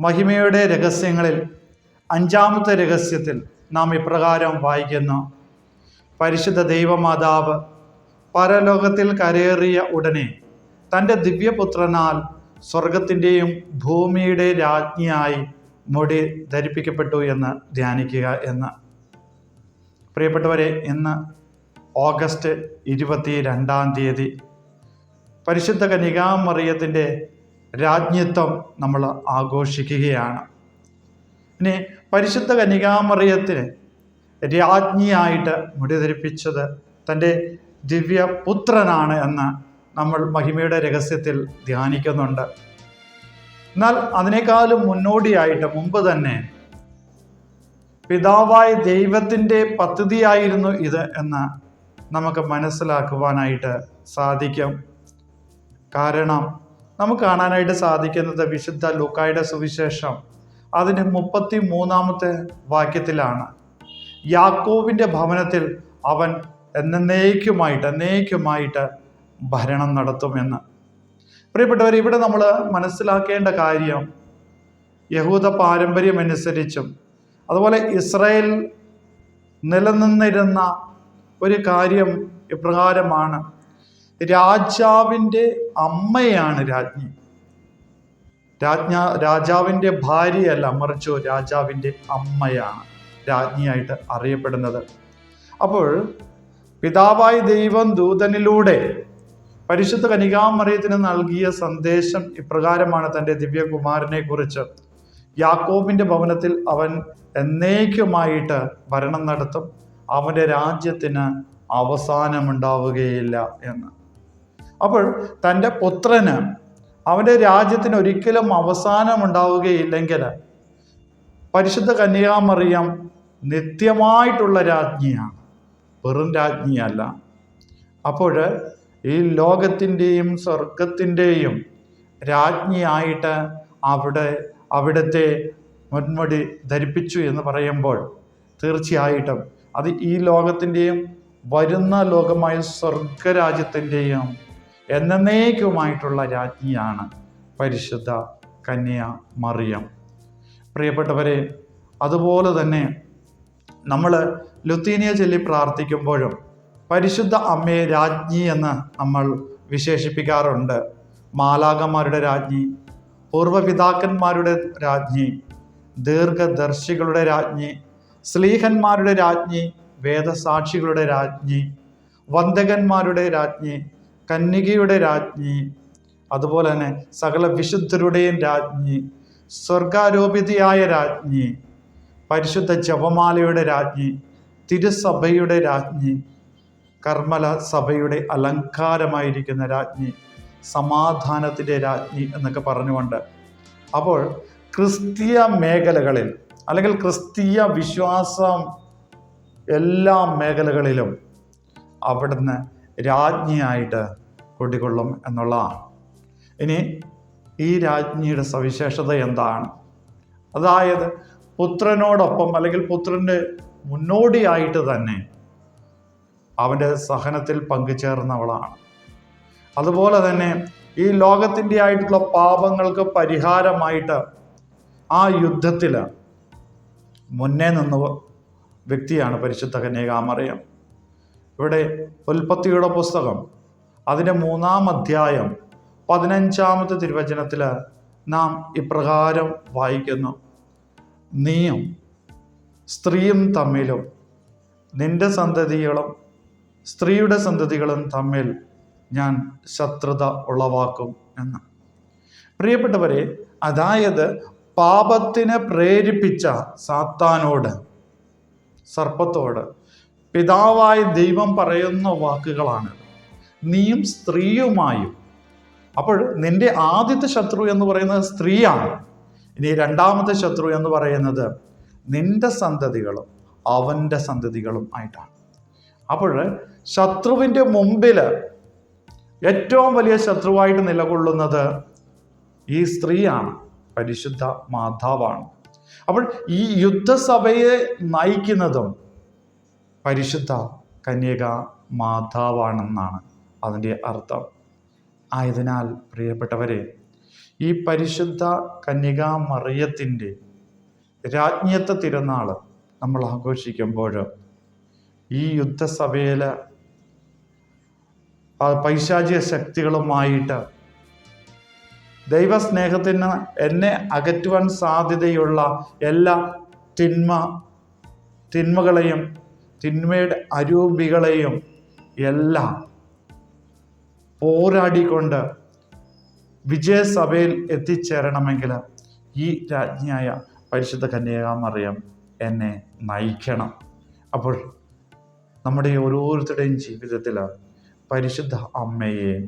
മഹിമയുടെ രഹസ്യങ്ങളിൽ അഞ്ചാമത്തെ രഹസ്യത്തിൽ നാം ഇപ്രകാരം വായിക്കുന്നു. പരിശുദ്ധ ദൈവമാതാവ് പരലോകത്തിൽ കരയേറിയ ഉടനെ തന്റെ ദിവ്യപുത്രനാൽ സ്വർഗത്തിന്റെയും ഭൂമിയുടെ രാജ്ഞിയായി മുടി ധരിപ്പിക്കപ്പെട്ടു എന്ന് ധ്യാനിക്കുക എന്ന്. പ്രിയപ്പെട്ടവരെ ഇന്ന് ഓഗസ്റ്റ് ഇരുപത്തി രണ്ടാം തീയതി പരിശുദ്ധ കനികാമറിയത്തിന്റെ രാജ്ഞിത്വം നമ്മൾ ആഘോഷിക്കുകയാണ്. ഇനി പരിശുദ്ധ കനികാമറിയത്തിന് രാജ്ഞിയായിട്ട് മുടി ധരിപ്പിച്ചത് തന്റെ ദിവ്യപുത്രനാണ് എന്ന് നമ്മൾ മഹിമയുടെ രഹസ്യത്തിൽ ധ്യാനിക്കുന്നുണ്ട്. എന്നാൽ അതിനേക്കാളും മുന്നോടിയായിട്ട് മുമ്പ് തന്നെ പിതാവായ ദൈവത്തിന്റെ പദ്ധതിയായിരുന്നു ഇത് എന്ന് നമുക്ക് മനസ്സിലാക്കുവാനായിട്ട് സാധിക്കും. കാരണം നമുക്ക് കാണാനായിട്ട് സാധിക്കുന്നത് വിശുദ്ധ ലൂക്കായുടെ സുവിശേഷം. അതിന്റെ മുപ്പത്തി മൂന്നാമത്തെ വാക്യത്തിലാണ്. യാക്കോവിന്റെ ഭവനത്തിൽ അവൻ എന്നേക്കുമായിട്ട് എന്നേക്കുമായിട്ട് ഭരണം നടത്തുമെന്ന് പ്രിയപ്പെട്ടവർ ഇവിടെ നമ്മൾ മനസ്സിലാക്കേണ്ട കാര്യം യഹൂദ പാരമ്പര്യം അനുസരിച്ചും അതുപോലെ ഇസ്രായേൽ നിലനിന്നിരുന്ന ഒരു കാര്യം ഇപ്രകാരമാണ്. രാജാവിന്റെ അമ്മയാണ് രാജ്ഞി. രാജ്ഞ രാജാവിന്റെ ഭാര്യയല്ല മറിച്ചോ രാജാവിന്റെ അമ്മയാണ് രാജ്ഞിയായിട്ട് അറിയപ്പെടുന്നത്. അപ്പോൾ പിതാവായ ദൈവം ദൂതനിലൂടെ പരിശുദ്ധ കനികാമറിയത്തിന് നൽകിയ സന്ദേശം ഇപ്രകാരമാണ് തന്റെ ദിവ്യകുമാരനെ കുറിച്ച് യാക്കോബിന്റെ ഭവനത്തിൽ അവൻ എന്നേക്കുമായിട്ട് ഭരണം നടത്തും അവന്റെ രാജ്യത്തിന് അവസാനമുണ്ടാവുകയില്ല എന്ന്. അപ്പോൾ തന്റെ പുത്രന് അവന്റെ രാജ്യത്തിന് ഒരിക്കലും അവസാനമുണ്ടാവുകയില്ലെങ്കിൽ പരിശുദ്ധ കന്യാമറിയം നിത്യമായിട്ടുള്ള രാജ്ഞിയാണ്. വെറും രാജ്ഞിയല്ല. അപ്പോൾ ഈ ലോകത്തിന്റെയും സ്വർഗത്തിന്റെയും രാജ്ഞിയായിട്ട് അവിടെ അവിടുത്തെ മുൻമുടി ധരിപ്പിച്ചു എന്ന് പറയുമ്പോൾ തീർച്ചയായിട്ടും അത് ഈ ലോകത്തിന്റെയും വരുന്ന ലോകമായ സ്വർഗരാജ്യത്തിന്റെയും എന്നേക്കുമായിട്ടുള്ള രാജ്ഞിയാണ് പരിശുദ്ധ കന്യ മറിയം. പ്രിയപ്പെട്ടവരെ അതുപോലെ തന്നെ നമ്മൾ ലുത്തീനിയ ചൊല്ലി പ്രാർത്ഥിക്കുമ്പോഴും പരിശുദ്ധ അമ്മയെ രാജ്ഞി എന്ന് നമ്മൾ വിശേഷിപ്പിക്കാറുണ്ട്. മാലാകന്മാരുടെ രാജ്ഞി പൂർവപിതാക്കന്മാരുടെ രാജ്ഞി ദീർഘദർശികളുടെ രാജ്ഞി സ്ലീഹന്മാരുടെ രാജ്ഞി വേദസാക്ഷികളുടെ രാജ്ഞി വന്ദകന്മാരുടെ രാജ്ഞി കന്യകയുടെ രാജ്ഞി അതുപോലെ തന്നെ സകല വിശുദ്ധരുടെയും രാജ്ഞി സ്വർഗാരോപിതയായ രാജ്ഞി പരിശുദ്ധ ജപമാലയുടെ രാജ്ഞി തിരുസഭയുടെ രാജ്ഞി കർമ്മല സഭയുടെ അലങ്കാരമായിരിക്കുന്ന രാജ്ഞി സമാധാനത്തിന്റെ രാജ്ഞി എന്നൊക്കെ പറഞ്ഞുകൊണ്ട്. അപ്പോൾ ക്രിസ്തീയ മേഖലകളിൽ അല്ലെങ്കിൽ ക്രിസ്തീയ വിശ്വാസം എല്ലാ മേഖലകളിലും അവിടുന്ന് രാജ്ഞിയായിട്ട് കുടികൊള്ളും എന്നുള്ളതാണ് ഇനി ഈ രാജ്ഞിയുടെ സവിശേഷത എന്താണ്? അതായത് പുത്രനോടൊപ്പം അല്ലെങ്കിൽ പുത്രന്റെ മുന്നോടിയായിട്ട് തന്നെ അവന്റെ സഹനത്തിൽ പങ്കുചേർന്നവളാണ്. അതുപോലെ തന്നെ ഈ ലോകത്തിന്റെ ആയിട്ടുള്ള പാപങ്ങൾക്ക് പരിഹാരമായിട്ട് ആ യുദ്ധത്തിൽ മുന്നേ നിന്ന വ്യക്തിയാണ് പരിശുദ്ധ കന്യകാമറിയം. ഇവിടെ ഉൽപ്പത്തിയുടെ പുസ്തകം അതിന്റെ മൂന്നാം അധ്യായം പതിനഞ്ചാമത്തെ തിരുവചനത്തിൽ നാം ഇപ്രകാരം വായിക്കുന്നു. നീയും സ്ത്രീയും തമ്മിലും നിന്റെ സന്തതികളും സ്ത്രീയുടെ സന്തതികളും തമ്മിൽ ഞാൻ ശത്രുത ഉളവാക്കും എന്ന്. പ്രിയപ്പെട്ടവരെ അതായത് പാപത്തിനെ പ്രേരിപ്പിച്ച സാത്താനോട് സർപ്പത്തോട് പിതാവായ ദൈവം പറയുന്ന വാക്കുകളാണ്. നീയും സ്ത്രീയുമായും. അപ്പോൾ നിന്റെ ആദ്യത്തെ ശത്രു എന്ന് പറയുന്നത് സ്ത്രീയാണ്. ഇനി രണ്ടാമത്തെ ശത്രു എന്ന് പറയുന്നത് നിന്റെ സന്തതികളും അവന്റെ സന്തതികളും ആയിട്ടാണ്. അപ്പോൾ ശത്രുവിന്റെ മുമ്പിൽ ഏറ്റവും വലിയ ശത്രുവായിട്ട് നിലകൊള്ളുന്നത് ഈ സ്ത്രീയാണ് പരിശുദ്ധ മാതാവാണ്. അപ്പോൾ ഈ യുദ്ധസഭയെ നയിക്കുന്നതും പരിശുദ്ധ കന്യക മാതാവാണെന്നാണ്. അതിന്റെ അർത്ഥം. ആയതിനാൽ പ്രിയപ്പെട്ടവരെ ഈ പരിശുദ്ധ കന്യകാ മറിയത്തിന്റെ രാജ്ഞിയത്വ തിരുനാൾ നമ്മൾ ആഘോഷിക്കുമ്പോൾ ഈ യുദ്ധസഭയിൽ പൈശാചിക ശക്തികളുമായിട്ട് ദൈവസ്നേഹത്തിന് എന്നെ അകറ്റുവാൻ സാധ്യതയുള്ള എല്ലാ തിന്മ തിന്മകളെയും തിന്മയുടെ അരൂപികളെയും എല്ലാം പോരാടിക്കൊണ്ട് വിജയസഭയിൽ എത്തിച്ചേരണമെങ്കിൽ ഈ രാജ്ഞിയായ പരിശുദ്ധ കന്യകാമറിയം എന്നെ നയിക്കണം. അപ്പോൾ നമ്മുടെ ഓരോരുത്തരുടെയും ജീവിതത്തിൽ പരിശുദ്ധ അമ്മയെ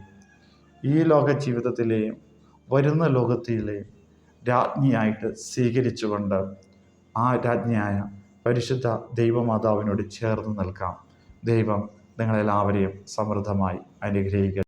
ഈ ലോക ജീവിതത്തിലെയും വരുന്ന ലോകത്തിലെയും രാജ്ഞിയായിട്ട് സ്വീകരിച്ചുകൊണ്ട് ആ രാജ്ഞിയായ പരിശുദ്ധ ദൈവമാതാവിനോട് ചേർന്ന് നിൽക്കാം. ദൈവം നിങ്ങളെല്ലാവരെയും സമൃദ്ധമായി അനുഗ്രഹിക്കുക